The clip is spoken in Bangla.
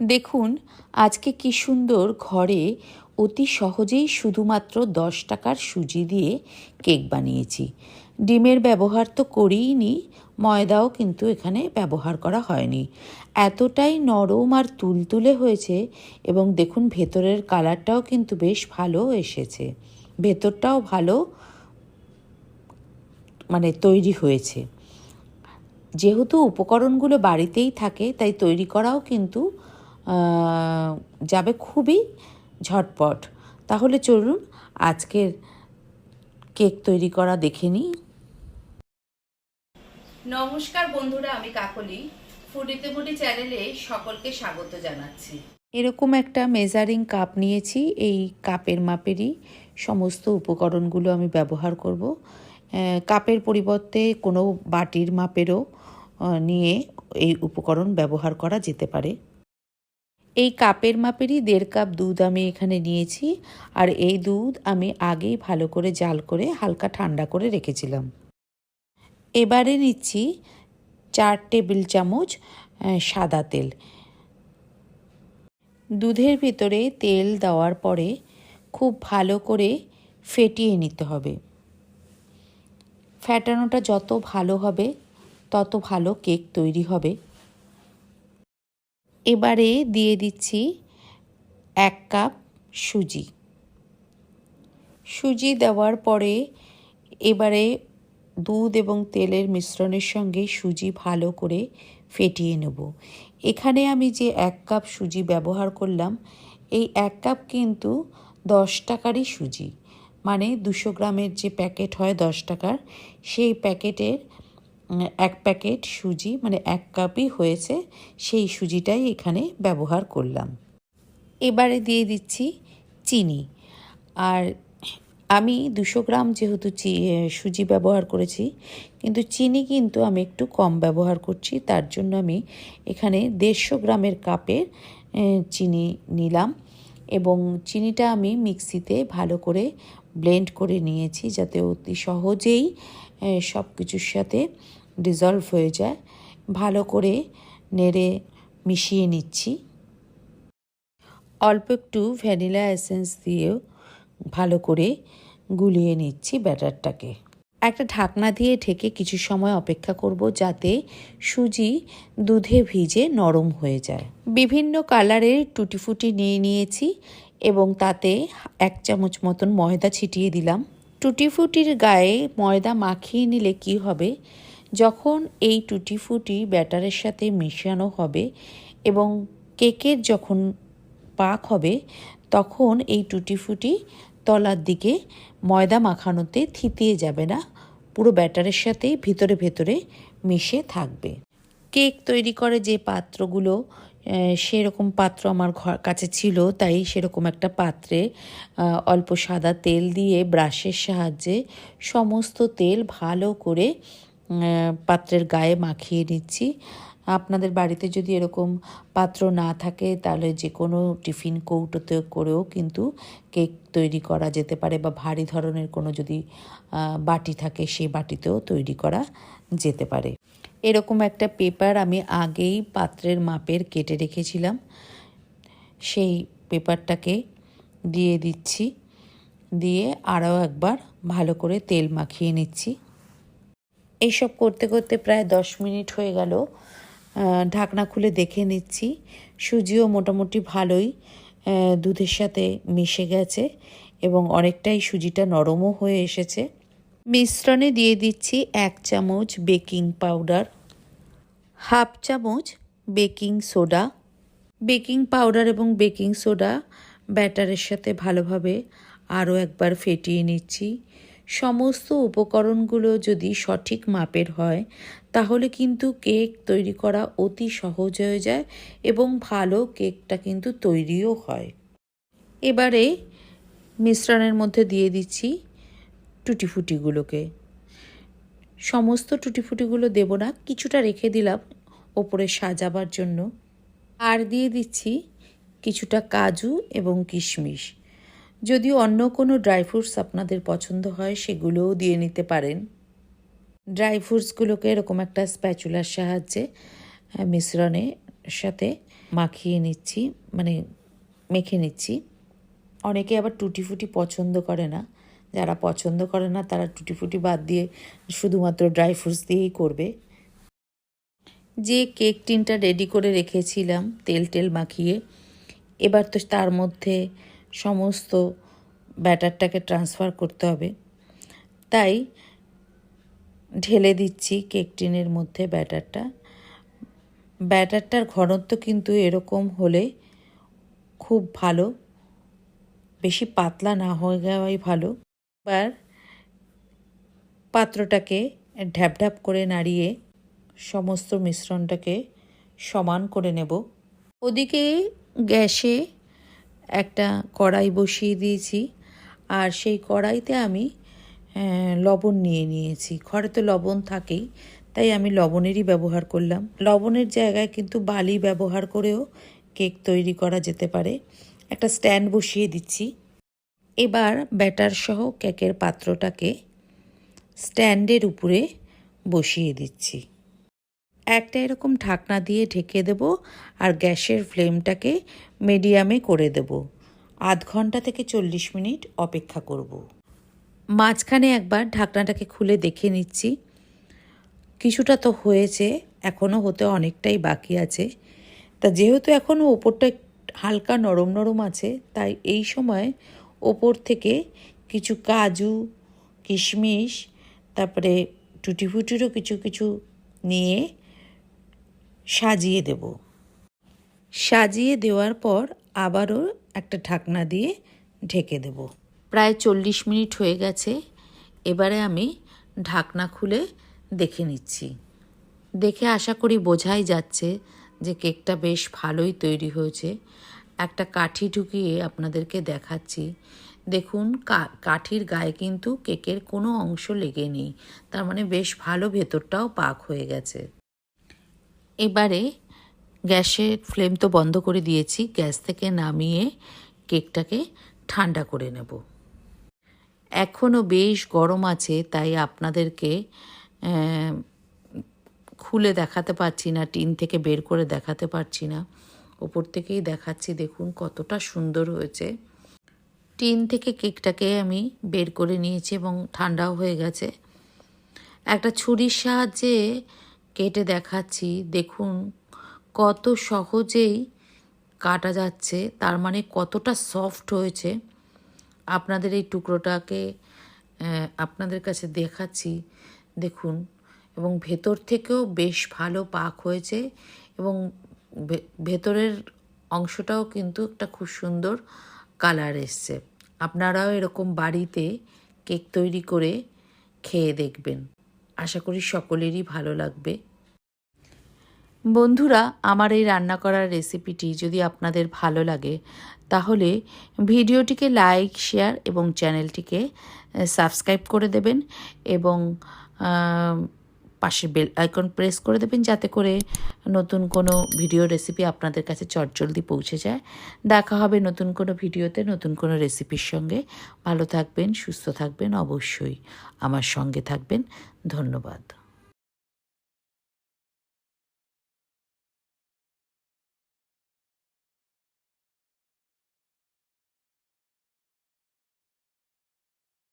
দেখুন, আজকে কি সুন্দর ঘরে অতি সহজেই শুধুমাত্র দশ টাকার সুজি দিয়ে কেক বানিয়েছি। ডিমের ব্যবহার তো করিই নি ময়দাও কিন্তু এখানে ব্যবহার করা হয়নি। এতটাই নরম আর তুলতুলে হয়েছে এবং দেখুন, ভেতরের কালারটাও কিন্তু বেশ ভালো এসেছে। ভেতরটাও ভালো মানে তৈরি হয়েছে। যেহেতু উপকরণগুলো বাড়িতেই থাকে, তাই তৈরি করাও কিন্তু যাবে খুবই ঝটপট। তাহলে চলুন আজকের কেক তৈরি করা দেখে নিই। নমস্কার বন্ধুরা আমি কাকলি। ফুডিতে ফুডি চ্যানেলে সকলকে স্বাগত জানাচ্ছি। এরকম একটা মেজারিং কাপ নিয়েছি। এই কাপের মাপেরই সমস্ত উপকরণগুলো আমি ব্যবহার করব। কাপের পরিবর্তে কোনো বাটির মাপেরও নিয়ে এই উপকরণ ব্যবহার করা যেতে পারে। এই কাপের মাপেরই দেড় কাপ দুধ আমি এখানে নিয়েছি, আর এই দুধ আমি আগেই ভালো করে জাল করে হালকা ঠান্ডা করে রেখেছিলাম। এবারে নিচ্ছি চার টেবিল চামচ সাদা তেল। দুধের ভিতরে তেল দেওয়ার পরে খুব ভালো করে ফেটিয়ে নিতে হবে। ফ্যাটানোটা যত ভালো হবে, তত ভালো কেক তৈরি হবে। এবারে দিয়ে দিচ্ছি এক কাপ সুজি। সুজি দেওয়ার পরে এবারে দুধ এবং তেলের মিশ্রণের সঙ্গে সুজি ভালো করে ফেটিয়ে নেব। এখানে আমি যে এক কাপ সুজি ব্যবহার করলাম, এই এক কাপ কিন্তু দশ টাকারই সুজি। মানে দুশো গ্রামের যে প্যাকেট হয় দশ টাকার, সেই প্যাকেটের এক প্যাকেট সুজি মানে এক কাপই হয়েছে, সেই সুজিটাই এখানে ব্যবহার করলাম। এবারে দিয়ে দিচ্ছি চিনি। আর আমি দুশো গ্রাম যেহেতু চি- সুজি ব্যবহার করেছি, কিন্তু চিনি কিন্তু আমি একটু কম ব্যবহার করছি, তার জন্য আমি এখানে দেড়শো গ্রামের কাপের চিনি নিলাম এবং চিনিটা আমি মিক্সিতে ভালো করে ব্লেন্ড করে নিয়েছি, যাতে অতি সহজেই সব কিছুর সাথে ডিজলভ হয়ে যায়। ভালো করে নেড়ে মিশিয়ে নিচ্ছি। অল্প একটু ভ্যানিলা এসেন্স দিয়েও ভালো করে গুলিয়ে নিচ্ছি ব্যাটারটাকে। একটা ঢাকনা দিয়ে ঢেকে কিছু সময় অপেক্ষা করব যাতে সুজি দুধে ভিজে নরম হয়ে যায়। বিভিন্ন কালারের টুটিফুটি নিয়ে নিয়েছি এবং তাতে এক চামচ মতন ময়দা ছিটিয়ে দিলাম। টুটিফুটির গায়ে ময়দা মাখিয়ে নিলে কি হবে? যখন এই টুটিফুটি ব্যাটারের সাথে মিশানো হবে এবং কেকের যখন পাক হবে, তখন এই টুটিফুটি তলার দিকে ময়দা মাখানোতে থিতিয়ে যাবে না, পুরো ব্যাটারের সাথেই ভিতরে ভেতরে মিশে থাকবে। কেক তৈরি করে যে পাত্রগুলো সেরকম পাত্র আমার ঘর কাছে ছিল, তাই সেরকম একটা পাত্রে অল্প সাদা তেল দিয়ে ব্রাশের সাহায্যে সমস্ত তেল ভালো করে পাত্রের গায়ে মাখিয়ে নিচ্ছি। আপনাদের বাড়িতে যদি এরকম পাত্র না থাকে, তাহলে যে কোনো টিফিন কৌটোতে করেও কিন্তু কেক তৈরি করা যেতে পারে বা ভারী ধরনের কোনো যদি বাটি থাকে, সেই বাটিতেও তৈরি করা যেতে পারে। এরকম একটা পেপার আমি আগেই পাত্রের মাপের কেটে রেখেছিলাম। সেই পেপারটাকে দিয়ে দিচ্ছি। দিয়ে আরও একবার ভালো করে তেল মাখিয়ে নিচ্ছি। এইসব করতে করতে প্রায় দশ মিনিট হয়ে গেল। ঢাকনা খুলে দেখে নিচ্ছি। সুজিও মোটামুটি ভালোই দুধের সাথে মিশে গেছে এবং অনেকটাই সুজিটা নরমও হয়ে এসেছে। মিশ্রণে দিয়ে দিচ্ছি এক চামচ বেকিং পাউডার, হাফ চামচ বেকিং সোডা। বেকিং পাউডার এবং বেকিং সোডা ব্যাটারের সাথে ভালোভাবে আরও একবার ফেটিয়ে নিচ্ছি। সমস্ত উপকরণগুলো যদি সঠিক মাপের হয়, তাহলে কিন্তু কেক তৈরি করা অতি সহজ হয়ে যায় এবং ভালো কেকটা কিন্তু তৈরিও হয়। এবারে মিশ্রণের মধ্যে দিয়ে দিচ্ছি টুটিফুটিগুলোকে। সমস্ত টুটিফুটিগুলো দেব না, কিছুটা রেখে দিলাম ওপরে সাজাবার জন্য। আর দিয়ে দিচ্ছি কিছুটা কাজু এবং কিশমিশ। যদি অন্য কোনো ড্রাই ফ্রুটস আপনাদের পছন্দ হয়, সেগুলোও দিয়ে নিতে পারেন। ড্রাই ফ্রুটসগুলোকে এরকম একটা স্প্যাচুলার সাহায্যে মিশ্রণে সাথে মাখিয়ে নিচ্ছি মানে মেখে নিচ্ছি। অনেকে আবার টুটি ফুটি পছন্দ করে না। যারা পছন্দ করে না, তারা টুটি ফুটি বাদ দিয়ে শুধুমাত্র ড্রাই ফ্রুটস দিয়েই করবে। যে কেক টিনটা রেডি করে রেখেছিলাম, তেল টেল মাখিয়ে, এবার তো তার মধ্যে সমস্ত ব্যাটারটাকে ট্রান্সফার করতে হবে। তাই ঢেলে দিচ্ছি কেক টিনের মধ্যে ব্যাটারটা। ব্যাটারটার ঘনত্ব কিন্তু এরকম হলে খুব ভালো, বেশি পাতলা না হয়ে যাওয়াই ভালো। এবার পাত্রটাকে ঢ্যাপ ঢ্যাপ করে নাড়িয়ে সমস্ত মিশ্রণটাকে সমান করে নেব। ওদিকে গ্যাসে একটা কড়াই বসিয়ে দিয়েছি। আর সেই কড়াইতে আমি লবণ নিয়ে নিয়েছি। ঘরে তো লবণ থাকেই, তাই আমি লবণেরই ব্যবহার করলাম। লবণের জায়গায় কিন্তু বালি ব্যবহার করেও কেক তৈরি করা যেতে পারে। একটা স্ট্যান্ড বসিয়ে দিচ্ছি। এবার ব্যাটার সহ কেকের পাত্রটাকে স্ট্যান্ডের উপরে বসিয়ে দিচ্ছি। একটা এরকম ঢাকনা দিয়ে ঢেকে দেব আর গ্যাসের ফ্লেমটাকে মিডিয়ামে করে দেব। আধ ঘণ্টা থেকে চল্লিশ মিনিট অপেক্ষা করব। মাঝখানে একবার ঢাকনাটাকে খুলে দেখে নিচ্ছি। কিছুটা তো হয়েছে এখনও হতে অনেকটাই বাকি আছে। তা যেহেতু এখনও ওপরটা হালকা নরম নরম আছে, তাই এই সময় ওপর থেকে কিছু কাজু, কিশমিশ, তারপরে টুটি ফুটিরও কিছু কিছু নিয়ে সাজিয়ে দেব। সাজিয়ে দেওয়ার পর আবারও একটা ঢাকনা দিয়ে ঢেকে দেব। প্রায় চল্লিশ মিনিট হয়ে গেছে। এবারে আমি ঢাকনা খুলে দেখে নিচ্ছি। দেখে আশা করি বোঝাই যাচ্ছে যে কেকটা বেশ ভালোই তৈরি হয়েছে। একটা কাঠি ঢুকিয়ে আপনাদেরকে দেখাচ্ছি। দেখুন কাঠির গায়ে কিন্তু কেকের কোনো অংশ লেগে নেই। তার মানে বেশ ভালো ভেতরটাও পাক হয়ে গেছে। এবারে গ্যাসের ফ্লেম তো বন্ধ করে দিয়েছি, গ্যাস থেকে নামিয়ে কেকটাকে ঠান্ডা করে নেব। এখনও বেশ গরম আছে, তাই আপনাদেরকে খুলে দেখাতে পারছি না, টিন থেকে বের করে দেখাতে পারছি না। ওপর থেকেই দেখাচ্ছি, দেখুন কতটা সুন্দর হয়েছে। টিন থেকে কেকটাকে আমি বের করে নিয়েছি এবং ঠান্ডাও হয়ে গেছে। একটা ছুরির সাহায্যে কেটে দেখাচ্ছি। দেখুন, কত সহজেই কাটা যাচ্ছে, তার মানে কতটা সফট হয়েছে। আপনাদের এই টুকরোটাকে আপনাদের কাছে দেখাচ্ছি। দেখুন, এবং ভেতর থেকেও বেশ ভালো পাক হয়েছে, এবং ভেতরের অংশটাও কিন্তু একটা খুব সুন্দর কালার এসছে। আপনারাও এরকম বাড়িতে কেক তৈরি করে খেয়ে দেখবেন। আশা করি সকলেরই ভালো লাগবে। বন্ধুরা, আমার এই রান্না করার রেসিপিটি যদি আপনাদের ভালো লাগে, তাহলে ভিডিওটিকে লাইক, শেয়ার এবং চ্যানেলটিকে সাবস্ক্রাইব করে দেবেন এবং পাশের বেল আইকন প্রেস করে দেবেন যাতে করে নতুন কোনো ভিডিও রেসিপি আপনাদের কাছে চটজলদি পৌঁছে যায়। দেখা হবে নতুন কোনো ভিডিওতে নতুন কোনো রেসিপির সঙ্গে। ভালো থাকবেন, সুস্থ থাকবেন অবশ্যই। আমার সঙ্গে থাকবেন। ধন্যবাদ।